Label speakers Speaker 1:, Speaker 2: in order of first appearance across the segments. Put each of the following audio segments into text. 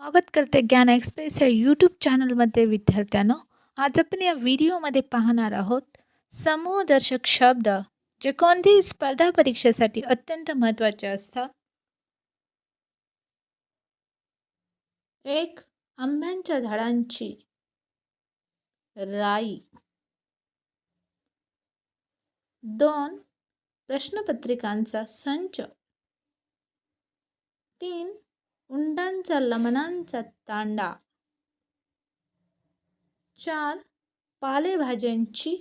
Speaker 1: स्वागत करते ज्ञान एक्सप्रेस या यूट्यूब चॅनलमध्ये विद्यार्थ्यांनो. आज आपण या व्हिडिओमध्ये पाहणार आहोत समूहदर्शक शब्द जे कोणत्याही स्पर्धा परीक्षेसाठी अत्यंत महत्त्वाचे असतात. एक आंब्यांच्या झाडांची राई. दोन प्रश्नपत्रिकांचा संच. तीन उंडांचा लमनांचा तांडा चार पालेभाज्यांची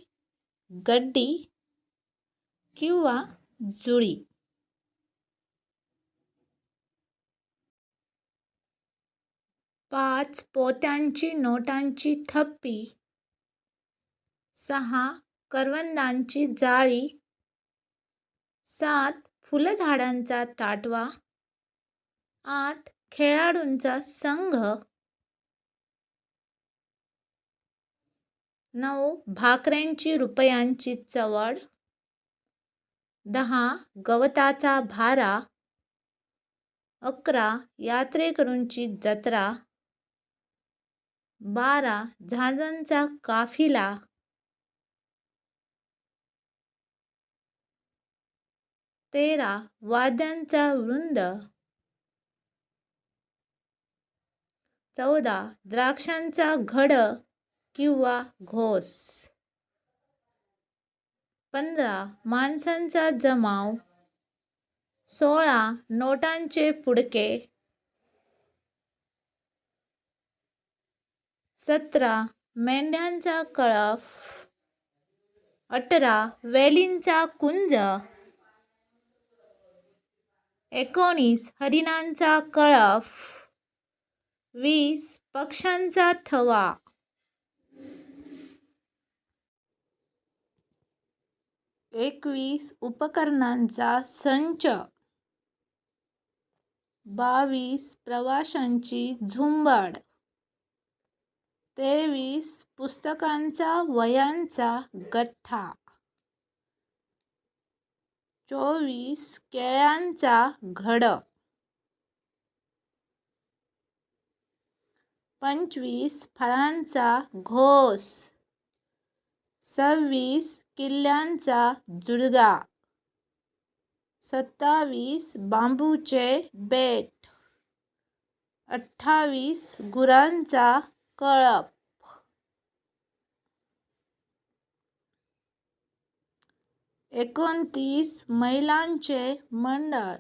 Speaker 1: गड्डी किंवा जुळी. पाच पोत्यांची नोटांची थप्पी. सहा करवंदांची जाळी. सात फुलझाडांचा ताटवा. आठ खेळाडूंचा संघ नऊ भाकऱ्यांची रुपयांची चवड. दहा गवताचा भारा. अकरा यात्रेकरूंची जत्रा. बारा झाजांचा काफिला. तेरा वाद्यांचा वृंद चौदा द्राक्षांचा घड किंवा घोस. पंधरा माणसांचा जमाव. सोळा नोटांचे पुडके. सतरा मेंढ्यांचा कळफ. अठरा वेलींचा कुंज. एकोणीस हरिणांचा कळफ. वीस पक्ष्यांचा थवा. एकवीस उपकरणांचा संच. बावीस प्रवाशांची झुंबड. तेवीस पुस्तकांचा वयांचा गठ्ठा. चोवीस केळ्यांचा घड. पंचवीस फळांचा घोस. सव्वीस किल्ल्यांचा जुळगा. सत्तावीस बांबूचे बेट. अठ्ठावीस गुरांचा कळप. एकोणतीस महिलांचे मंडळ.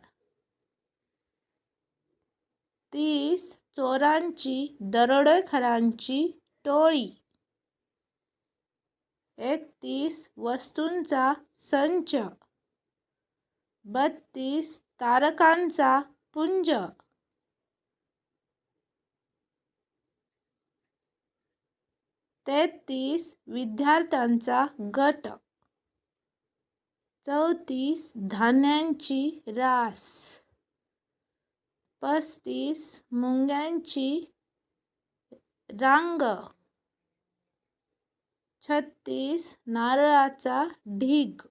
Speaker 1: तीस चोरांची दरोडेखोरांची टोळी. एकतीस वस्तूंचा संच. बत्तीस तारकांचा पुंज. तेहतीस विद्यार्थ्यांचा गट. चौतीस धान्यांची रास. पस्तीस मुंग्यांची रांग. छत्तीस नारळाचा ढीग.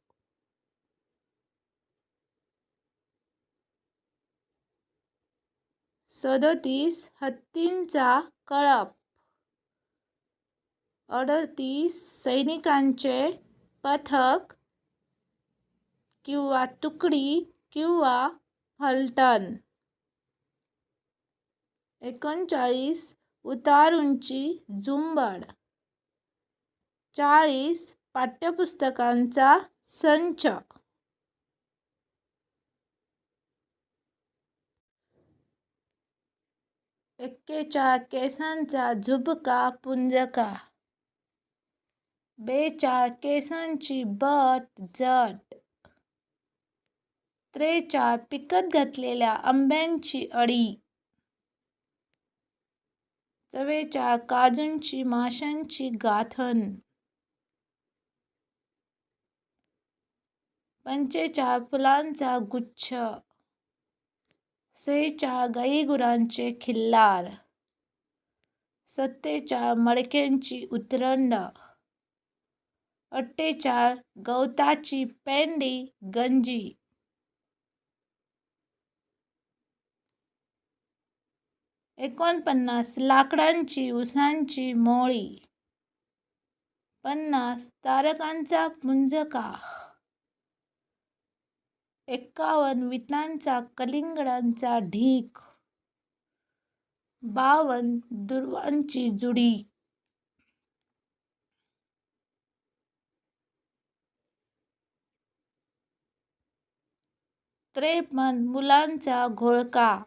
Speaker 1: सदोतीस हत्तींचा कळप. अडतीस सैनिकांचे पथक किंवा तुकडी किंवा फलटण. एकोणचाळीस उतारूंची झुंबाड. चाळीस पाठ्यपुस्तकांचा संच. एक्केचाळ केसांचा झुबका पुंजका. बेचाळ केसांची बट जट. त्रेचाळ पिकत घातलेल्या आंब्यांची अळी. चवेच्या काजूंची माशांची गाठण पंचेच्या फुलांचा गुच्छ. सेच्या गाईगुरांचे खिल्लार. सत्तेच्या मडक्यांची उतरंड. अट्टेच्या गवताची पेंडी गंजी. एकोणपन्नास लाकडांची उसांची मोळी. पन्नास तारकांचा पुंजका एक्कावन्न विटांचा कलिंगडांचा ढीग बावन दुर्वांची जुडी. त्रेपन्न मुलांचा घोळका.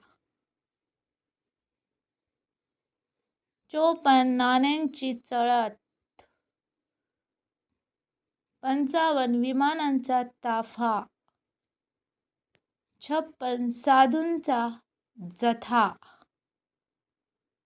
Speaker 1: चोपन्न नाण्यांची चळत. पंचावन्न विमानांचा ताफा. छप्पन साधूंचा जथा.